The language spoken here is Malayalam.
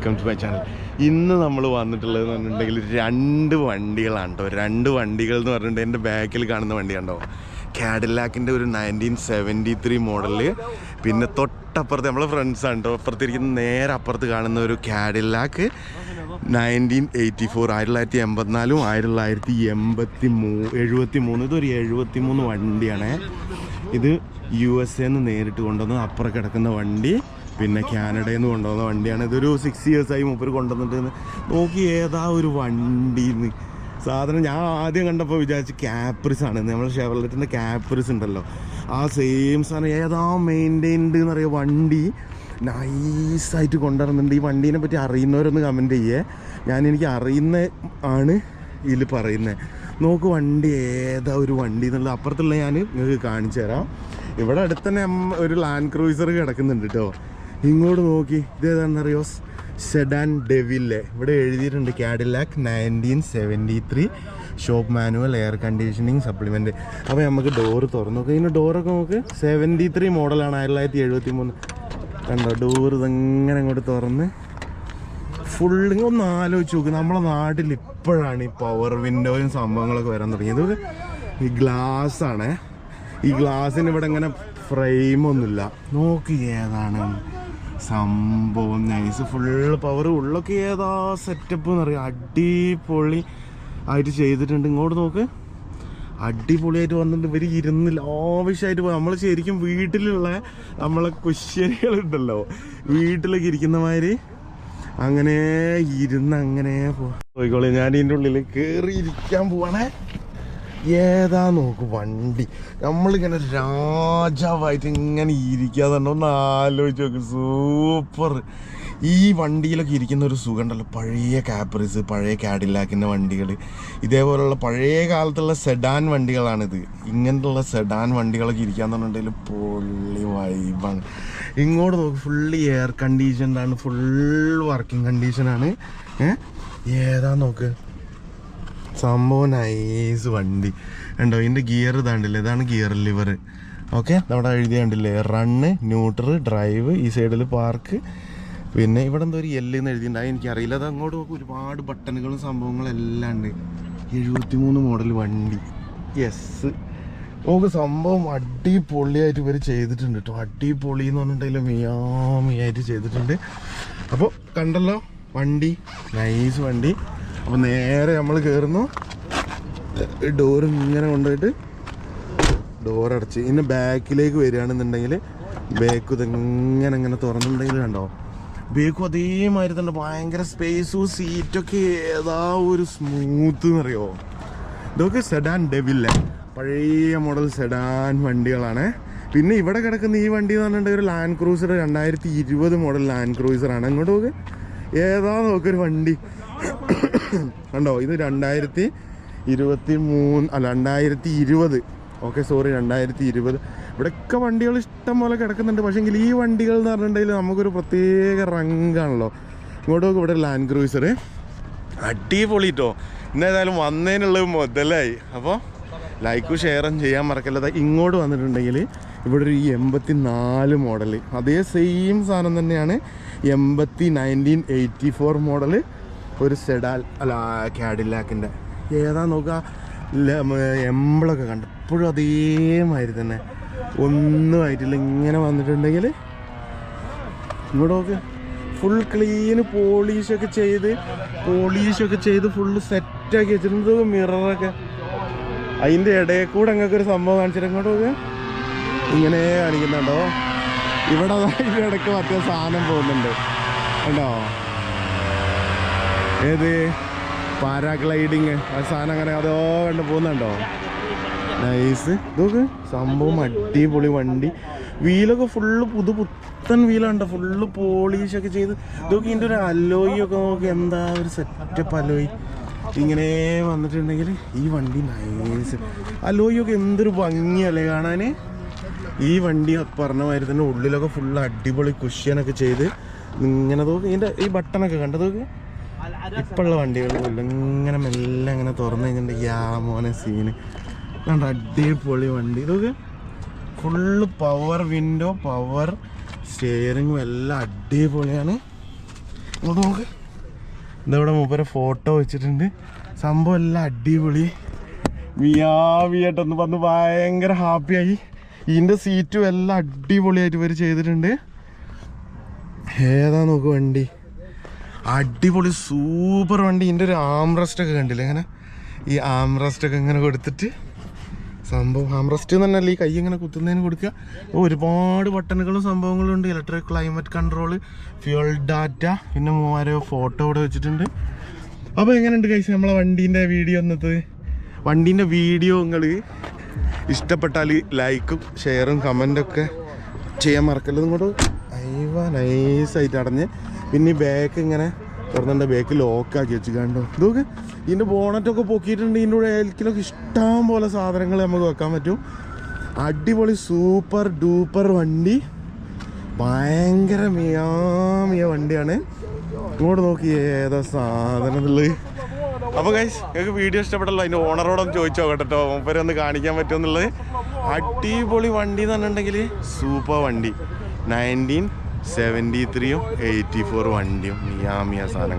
വെൽക്കം ടു മൈ ചാനൽ ഇന്ന് നമ്മൾ വന്നിട്ടുള്ളത് എന്ന് പറഞ്ഞിട്ടുണ്ടെങ്കിൽ രണ്ട് വണ്ടികളാണ് കേട്ടോ രണ്ട് വണ്ടികൾ എന്ന് പറഞ്ഞിട്ടുണ്ടെങ്കിൽ എന്റെ ബാക്കിൽ കാണുന്ന വണ്ടി കണ്ടോ കാഡിലാക്കിന്റെ ഒരു നയന്റീൻ സെവന്റി ത്രീ മോഡൽ പിന്നെ തൊട്ടപ്പുറത്ത് നമ്മളെ ഫ്രണ്ട്സാണ് കേട്ടോ അപ്പുറത്തിരിക്കുന്ന നേരെ അപ്പുറത്ത് കാണുന്ന ഒരു കാഡിലാക്ക് നയന്റീൻ എയ്റ്റി ഫോർ ആയിരത്തി തൊള്ളായിരത്തി എൺപത്തിനാലും ആയിരത്തി തൊള്ളായിരത്തി എൺപത്തി മൂ എഴുപത്തി മൂന്ന് ഇതൊരു എഴുപത്തി മൂന്ന് വണ്ടിയാണ്. ഇത് യു എസ് എന്ന് നേരിട്ട് കൊണ്ടുവന്ന് അപ്പുറം കിടക്കുന്ന വണ്ടി. പിന്നെ കാനഡയിൽ നിന്ന് കൊണ്ടുവന്ന വണ്ടിയാണ്. ഇതൊരു സിക്സ് ഇയേഴ്സ് ആയി മൂപ്പർ കൊണ്ടുവന്നിട്ട് നോക്കി ഏതാ ഒരു വണ്ടിന്ന്. സാധനം ഞാൻ ആദ്യം കണ്ടപ്പോൾ വിചാരിച്ച് ക്യാപ്രിസ് ആണ്. നമ്മൾ ഷെവർലെറ്റിന്റെ ക്യാപ്രിസ് ഉണ്ടല്ലോ. ആ സെയിം സാധനം ഏതാ മെയിന്റൈൻഡ് എന്ന് പറയുക വണ്ടി നൈസായിട്ട് കൊണ്ടുവരുന്നുണ്ട് ഈ വണ്ടീനെ പറ്റി അറിയുന്നവരൊന്ന് കമന്റ് ചെയ്യേ. ഞാൻ എനിക്ക് അറിയുന്ന ആണ് ഇതിൽ പറയുന്നത് നോക്ക് വണ്ടി ഏതാ ഒരു വണ്ടി എന്നുള്ളത്. അപ്പുറത്തുള്ള ഞാൻ നിങ്ങൾക്ക് കാണിച്ചു തരാം. ഇവിടെ അടുത്ത് തന്നെ ഒരു ലാൻഡ് ക്രൂയിസർ കിടക്കുന്നുണ്ട് കേട്ടോ ഇങ്ങോട്ട് നോക്കി. ഇതേതാണെന്നറിയോ? സെഡാൻ ഡെവില്ലെ ഇവിടെ എഴുതിയിട്ടുണ്ട് Cadillac nineteen seventy three shop manual air conditioning supplement അപ്പോൾ നമുക്ക് ഡോറ് തുറന്നു നോക്കാം. ഇതിന്റെ ഡോറൊക്കെ നോക്ക്. സെവന്റി ത്രീ മോഡലാണ് ആയിരത്തി തൊള്ളായിരത്തി എഴുപത്തി മൂന്ന് കണ്ടോ? ഡോറ് ഇതെങ്ങനെ അങ്ങോട്ട് തുറന്ന്. ഫുള്ള് ഒന്ന് ആലോചിച്ച് നോക്ക്. നമ്മളെ നാട്ടിൽ ഇപ്പോഴാണ് ഈ പവർ വിൻഡോയും സംഭവങ്ങളൊക്കെ വരാൻ തുടങ്ങിയത്. ഈ ഗ്ലാസ് ആണ്. ഈ ഗ്ലാസ്സിന് ഇവിടെ ഇങ്ങനെ ഫ്രെയിമൊന്നുമില്ല നോക്കി ഏതാണ്. സംഭവം നൈസ് ഫുള്ള് പവർ ഉള്ളൊക്കെ ഏതാ സെറ്റപ്പ് എന്ന് പറയുക അടിപൊളി ആയിട്ട് ചെയ്തിട്ടുണ്ട്. ഇങ്ങോട്ട് നോക്ക്. അടിപൊളിയായിട്ട് വന്നിട്ട് ഇവർ ഇരുന്നില്ല. ആവശ്യമായിട്ട് പോകും നമ്മൾ ശരിക്കും വീട്ടിലുള്ള നമ്മളെ കുശ്ശരികളുണ്ടല്ലോ വീട്ടിലൊക്കെ ഇരിക്കുന്ന മാതിരി അങ്ങനെ ഇരുന്ന് അങ്ങനെ പോയിക്കോളെ. ഞാൻ ഇതിന്റെ ഉള്ളിൽ കയറി ഇരിക്കാൻ പോവാണേ. ഏതാ നോക്ക് വണ്ടി? നമ്മളിങ്ങനെ രാജാവായിട്ട് ഇങ്ങനെ ഇരിക്കാതെ ഒന്ന് ആലോചിച്ച് നോക്ക്. സൂപ്പർ. ഈ വണ്ടിയിലൊക്കെ ഇരിക്കുന്ന ഒരു സുഖം ഉണ്ടല്ലോ പഴയ കാപ്രിസ് പഴയ കാഡിലാക്കിന്റെ വണ്ടികൾ ഇതേപോലുള്ള പഴയ കാലത്തുള്ള സെഡാൻ വണ്ടികളാണിത്. ഇങ്ങനത്തുള്ള സെഡാൻ വണ്ടികളൊക്കെ ഇരിക്കാന്ന് പറഞ്ഞിട്ടുണ്ടെങ്കിൽ പൊള്ളി വൈബാണ് ഇങ്ങോട്ട് നോക്ക് ഫുള്ളി എയർ കണ്ടീഷൻഡാണ് ഫുൾ വർക്കിംഗ് കണ്ടീഷനാണ് ഏതാ നോക്ക്? സംഭവം നൈസ് വണ്ടി. ഉണ്ടോ ഇതിന്റെ ഗിയർ ഇതാണ്ടില്ലേ? ഇതാണ് ഗിയർ ലിവർ ഓക്കെ നമ്മുടെ എഴുതി കണ്ടില്ലേ? റണ്ണ് ന്യൂട്രൽ ഡ്രൈവ് ഈ സൈഡിൽ പാർക്ക് പിന്നെ ഇവിടെ എന്തോ ഒരു എല്ല് എന്ന് എഴുതിയിട്ടുണ്ട്. എനിക്കറിയില്ല. അത് അങ്ങോട്ട് നോക്കും ഒരുപാട് ബട്ടണുകളും സംഭവങ്ങളും എല്ലാം ഉണ്ട്. എഴുപത്തി മൂന്ന് മോഡൽ വണ്ടി. യെസ് നമുക്ക് സംഭവം അടിപൊളിയായിട്ട് ഇവർ ചെയ്തിട്ടുണ്ട് കേട്ടോ അടിപൊളി എന്ന് പറഞ്ഞിട്ടുണ്ടെങ്കിൽ മിയാമിയായിട്ട് ചെയ്തിട്ടുണ്ട്. അപ്പോൾ കണ്ടല്ലോ വണ്ടി. നൈസ് വണ്ടി. അപ്പോൾ നേരെ നമ്മൾ കയറുന്നു ഡോർ ഇങ്ങനെ കൊണ്ടുപോയിട്ട് ഡോർ അടച്ച് ഇന്ന് ബാക്കിലേക്ക് വരികയാണെന്നുണ്ടെങ്കിൽ ബേക്ക് ഇതെങ്ങനെ ഇങ്ങനെ തുറന്നിട്ടുണ്ടെങ്കിൽ കണ്ടോ? ബേക്കും അതേമാതിരി തന്നെ ഭയങ്കര സ്പേസും സീറ്റൊക്കെ ഏതാ ഒരു സ്മൂത്ത് എന്ന് അറിയോ ഇതൊക്കെ സെഡാൻ ഡെവില്ലേ പഴയ മോഡൽ സെഡാൻ വണ്ടികളാണ്. പിന്നെ ഇവിടെ കിടക്കുന്ന ഈ വണ്ടി എന്ന് പറഞ്ഞിട്ടുണ്ടെങ്കിൽ ഒരു ലാൻഡ് ക്രൂസർ രണ്ടായിരത്തി ഇരുപത് മോഡൽ ലാൻഡ് ക്രൂസറാണ് അങ്ങോട്ട് നോക്ക്. ഏതാ നോക്കൊരു വണ്ടി. കണ്ടോ? ഇത് രണ്ടായിരത്തി ഇരുപത്തി മൂന്ന് അല്ല രണ്ടായിരത്തി ഇരുപത് ഓക്കെ സോറി രണ്ടായിരത്തി ഇരുപത് ഇവിടെയൊക്കെ വണ്ടികൾ ഇഷ്ടം പോലെ കിടക്കുന്നുണ്ട്. പക്ഷേ എങ്കിൽ ഈ വണ്ടികൾ എന്ന് പറഞ്ഞിട്ടുണ്ടെങ്കിൽ നമുക്കൊരു പ്രത്യേക റങ്കാണല്ലോ. ഇങ്ങോട്ട് നോക്ക് ഇവിടെ ലാൻഡ് ക്രൂസർ അടിപൊളി കേട്ടോ ഇന്നേതായാലും വന്നതിനുള്ളത് മുതലായി. അപ്പോൾ ലൈക്കും ഷെയറും ചെയ്യാൻ മറക്കല്ലത് ഇങ്ങോട്ട് വന്നിട്ടുണ്ടെങ്കിൽ ഇവിടെ ഒരു എൺപത്തി നാല് മോഡൽ അതേ സെയിം സാധനം തന്നെയാണ് എൺപത്തി നയന്റീൻ എയ്റ്റി ഫോർ മോഡൽ ഒരു സെഡാൽ അല്ല കാഡിലാക്കിന്റെ ഏതാ നോക്കുക? എമ്പളൊക്കെ കണ്ട്. എപ്പോഴും അതേമാതിരി തന്നെ. ഒന്നും ആയിട്ടില്ല. ഇങ്ങനെ വന്നിട്ടുണ്ടെങ്കിൽ ഇങ്ങോട്ട് നോക്ക്. ഫുൾ ക്ലീന് പോളീഷൊക്കെ ചെയ്ത് പോളീഷൊക്കെ ചെയ്ത് ഫുള്ള് സെറ്റാക്കി വെച്ചിട്ടുണ്ട്. മിററൊക്കെ അതിന്റെ ഇടയിൽ കൂടെ അങ്ങക്ക് ഒരു സംഭവം കാണിച്ചിട്ട് ഇങ്ങോട്ട് നോക്ക്. ഇങ്ങനെ കാണിക്കുന്നുണ്ടോ? ഇവിടെ ഇടയ്ക്ക് മറ്റേ സാധനം പോകുന്നുണ്ട്. കണ്ടോ? ഏത്? പാരാഗ്ലൈഡിങ്. ആ സാധനം അങ്ങനെ അതോ കണ്ട് പോകുന്നുണ്ടോ? നൈസ്. ഇതൊക്കെ സംഭവം അടിപൊളി വണ്ടി. വീലൊക്കെ ഫുള്ള് പുതു പുത്തൻ വീലുണ്ടോ? ഫുള്ള് ഒക്കെ ചെയ്ത്. ഇതൊക്കെ ഇതിന്റെ ഒരു അലോയി ഒക്കെ നോക്കി എന്താ ഒരു സെറ്റപ്പ് അലോയി ഇങ്ങനെ വന്നിട്ടുണ്ടെങ്കിൽ ഈ വണ്ടി നൈസ് അലോയി ഒക്കെ എന്തൊരു ഭംഗിയല്ലേ കാണാൻ ഈ വണ്ടി പറഞ്ഞ മാതിരി തന്നെ ഉള്ളിലൊക്കെ ഫുള്ള് അടിപൊളി കുഷ്യനൊക്കെ ചെയ്ത്. ഇങ്ങനെ തോക്കി ഇതിന്റെ ഈ ബട്ടണൊക്കെ കണ്ടതൊക്കെ ഇപ്പോഴുള്ള വണ്ടികൾ പോലും ഇങ്ങനെ മെല്ലെ ഇങ്ങനെ തുറന്നു കഴിഞ്ഞിട്ടുണ്ടെങ്കിൽ യാ മോനെ സീന് കണ്ട? അടിപൊളി വണ്ടി. ഇതൊക്കെ ഫുള്ള് പവർ വിൻഡോ പവർ സ്റ്റിയറിങ്ങും എല്ലാം അടിപൊളിയാണ്. ഇങ്ങോട്ട് നോക്ക്. ഇതവിടെ മൂപ്പരെ ഫോട്ടോ വെച്ചിട്ടുണ്ട്. സംഭവം എല്ലാം അടിപൊളി. വിയാവിയായിട്ടൊന്ന് വന്ന് ഭയങ്കര ഹാപ്പിയായി ഇതിന്റെ സീറ്റും എല്ലാം അടിപൊളിയായിട്ട് ഇവർ ചെയ്തിട്ടുണ്ട്. ഏതാ നോക്ക് വണ്ടി? അടിപൊളി സൂപ്പർ വണ്ടി. ഇതിന്റെ ഒരു ആംറസ്റ്റ് ഒക്കെ കണ്ടില്ലേ? ഇങ്ങനെ ഈ ആംറസ്റ്റ് ഒക്കെ ഇങ്ങനെ കൊടുത്തിട്ട് സംഭവം ആംറസ്റ്റ് തന്നെയല്ല ഈ കൈ ഇങ്ങനെ കുത്തുന്നതിന് കൊടുക്കുക. ഒരുപാട് ബട്ടണുകളും സംഭവങ്ങളും ഉണ്ട്. Electric climate control fuel data പിന്നെ മൂവായിരം ഫോട്ടോ ഇവിടെ വെച്ചിട്ടുണ്ട്. അപ്പോൾ എങ്ങനെയുണ്ട് കഴിച്ച് നമ്മളെ വണ്ടീന്റെ വീഡിയോ എന്നത് വണ്ടീന്റെ വീഡിയോ നിങ്ങൾ ഇഷ്ടപ്പെട്ടാൽ ലൈക്കും ഷെയറും കമന്റൊക്കെ ചെയ്യാൻ മറക്കല്ലത് ഇങ്ങോട്ട് അയ്യ നൈസായിട്ട് അടഞ്ഞ്. പിന്നെ ഈ ബാക്ക് ഇങ്ങനെ തുറന്നിട്ട് ബാക്ക് ലോക്കാക്കി വെച്ച് കണ്ടോ ഇതൊക്കെ ഇതിന്റെ ബോണറ്റൊക്കെ പൊക്കിയിട്ടുണ്ട്. ഇതിന്റെ കൂടെ ഏൽക്കിലൊക്കെ ഇഷ്ടം പോലെ സാധനങ്ങൾ നമുക്ക് വെക്കാൻ പറ്റും. അടിപൊളി സൂപ്പർ ഡൂപ്പർ വണ്ടി. ഭയങ്കര മിയാമിയ വണ്ടിയാണ്. ഇങ്ങോട്ട് നോക്കി ഏതാ സാധനം എന്നുള്ളത് അപ്പോൾ ഗൈസ് നിങ്ങൾക്ക് വീഡിയോ ഇഷ്ടപ്പെട്ടല്ലോ? അതിന്റെ ഓണറോടൊന്ന് ചോദിച്ചോ കേട്ടോ. മൂപ്പരെ ഒന്ന് കാണിക്കാൻ പറ്റുമെന്നുള്ളത് അടിപൊളി വണ്ടി എന്ന് പറഞ്ഞിട്ടുണ്ടെങ്കിൽ സൂപ്പർ വണ്ടി. നയന്റീൻ സെവന്റി ത്രീയും എയ്റ്റി ഫോർ വണ്ടിയും മിയാമിയ സാധനങ്ങൾ.